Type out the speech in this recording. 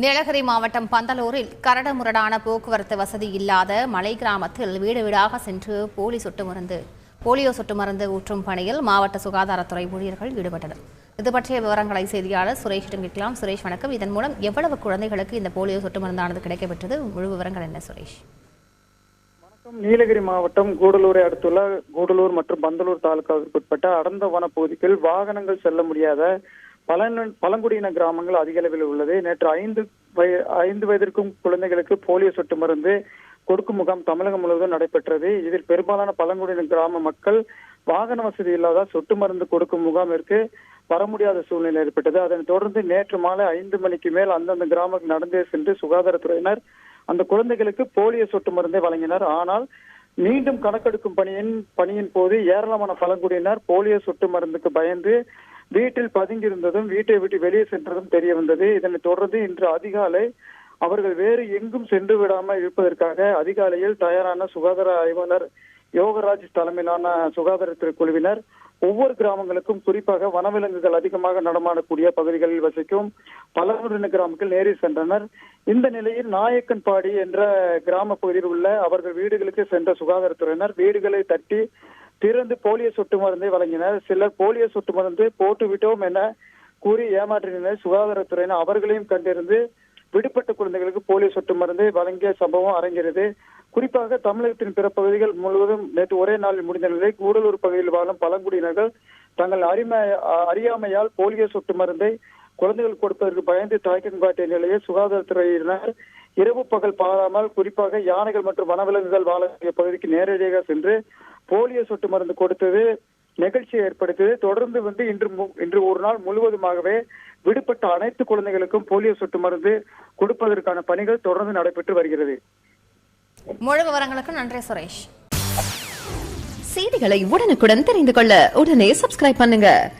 நீலகிரி மாவட்டம் பந்தலூரில் கரடுமுரடான போக்குவரத்து வசதி இல்லாத மலை கிராமத்தில் வீடு வீடாக சென்று போலி சொட்டு மருந்து போலியோ சொட்டு மருந்து ஊற்றும் பணியில் மாவட்ட சுகாதாரத்துறை ஊழியர்கள் ஈடுபட்டனர். இது பற்றிய விவரங்களை செய்தியாளர் சுரேஷிடம் கேட்கலாம். சுரேஷ் வணக்கம். இதன் மூலம் எவ்வளவு குழந்தைகளுக்கு இந்த போலியோ சொட்டு மருந்தானது கிடைக்கப்பெற்றது? முழு விவரங்கள் என்ன சுரேஷ்? வணக்கம். நீலகிரி மாவட்டம் கூடலூரை அடுத்துள்ள கூடலூர் மற்றும் பந்தலூர் தாலுகாவிற்கு உட்பட்ட அடர்ந்த வனப்பகுதிக்குள் வாகனங்கள் செல்ல முடியாத பழன பழங்குடியின கிராமங்கள் அதிக அளவில் உள்ளது. நேற்று ஐந்து வய ஐந்து வயதிற்கும் குழந்தைகளுக்கு போலியோ சொட்டு மருந்து கொடுக்கும் முகாம் தமிழகம் முழுவதும் நடைபெற்றது. இதில் பெரும்பாலான பழங்குடியின கிராம மக்கள் வாகன வசதி இல்லாத சொட்டு மருந்து கொடுக்கும் முகாமிற்கு வர முடியாத சூழ்நிலை ஏற்பட்டது. அதனைத் தொடர்ந்து நேற்று மாலை ஐந்து மணிக்கு மேல் அந்தந்த கிராமங்கள் நடந்தே சென்று சுகாதாரத்துறையினர் அந்த குழந்தைகளுக்கு போலியோ சொட்டு மருந்தை வழங்கினர். ஆனால் மீண்டும் கணக்கெடுக்கும் பணியின் பணியின் போது ஏராளமான பழங்குடியினர் போலியோ சொட்டு மருந்துக்கு பயந்து வீட்டில் பதுங்கியிருந்ததும் வீட்டை விட்டு வெளியே சென்றதும் தெரிய வந்தது. இதனைத் தொடர்ந்து இன்று அதிகாலை அவர்கள் வேறு எங்கும் சென்று விடாமல் இருப்பதற்காக அதிகாலையில் தயாரான சுகாதார ஆய்வாளர் யோகராஜ் தலைமையிலான சுகாதாரத்துறை குழுவினர் ஒவ்வொரு கிராமங்களுக்கும் குறிப்பாக வனவிலங்குகள் அதிகமாக நடமாடக்கூடிய பகுதிகளில் வசிக்கும் பழங்குடியின கிராமங்கள் நேரில் சென்றனர். இந்த நிலையில் நாயக்கன்பாடி என்ற கிராம பகுதியில் உள்ள அவர்கள் வீடுகளுக்கு சென்ற சுகாதாரத்துறையினர் வீடுகளை தட்டி திறந்து போலியோ சொட்டு மருந்தை வழங்கினர். சிலர் போலியோ சொட்டு மருந்து போட்டு விட்டோம் என கூறி ஏமாற்றினர். சுகாதாரத்துறையினர் அவர்களையும் கண்டிருந்து விடுபட்ட குழந்தைகளுக்கு போலியோ சொட்டு மருந்தை வழங்கிய சம்பவம் அரங்கிறது குறிப்பாக தமிழகத்தின் பிற பகுதிகள் முழுவதும் நேற்று ஒரே நாளில் முடிந்த நிலை கூடலூர் பகுதியில் வாழும் பழங்குடியினர்கள் தங்கள் அறிமை அறியாமையால் போலியோ சொட்டு மருந்தை குழந்தைகள் கொடுப்பதற்கு பயந்து தாய்க்கம் காட்டிய நிலையில் சுகாதாரத்துறையினர் இரவு பகல் பாராமல் குறிப்பாக யானைகள் மற்றும் வனவிலங்குகள் வாழக்கூடிய பகுதிக்கு நேரடியாக சென்று போலியோ சொட்டு மருந்து கொடுத்தது நிகழ்ச்சியை ஏற்படுத்தியது. தொடர்ந்து வந்து இன்று மு- இன்று ஒரு நாள் முழுவதுமாகவே விடுபட்ட அனைத்து குழந்தைகளுக்கும் போலியோ சொட்டு மருந்து கொடுப்பதற்கான பணிகள் தொடர்ந்து நடைபெற்று வருகிறது. முழு விவரங்களுக்கு நன்றி சுரேஷ். செய்திகளை உடனுக்குடன் தெரிந்து கொள்ள உடனே சப்ஸ்கிரைப் பண்ணுங்க.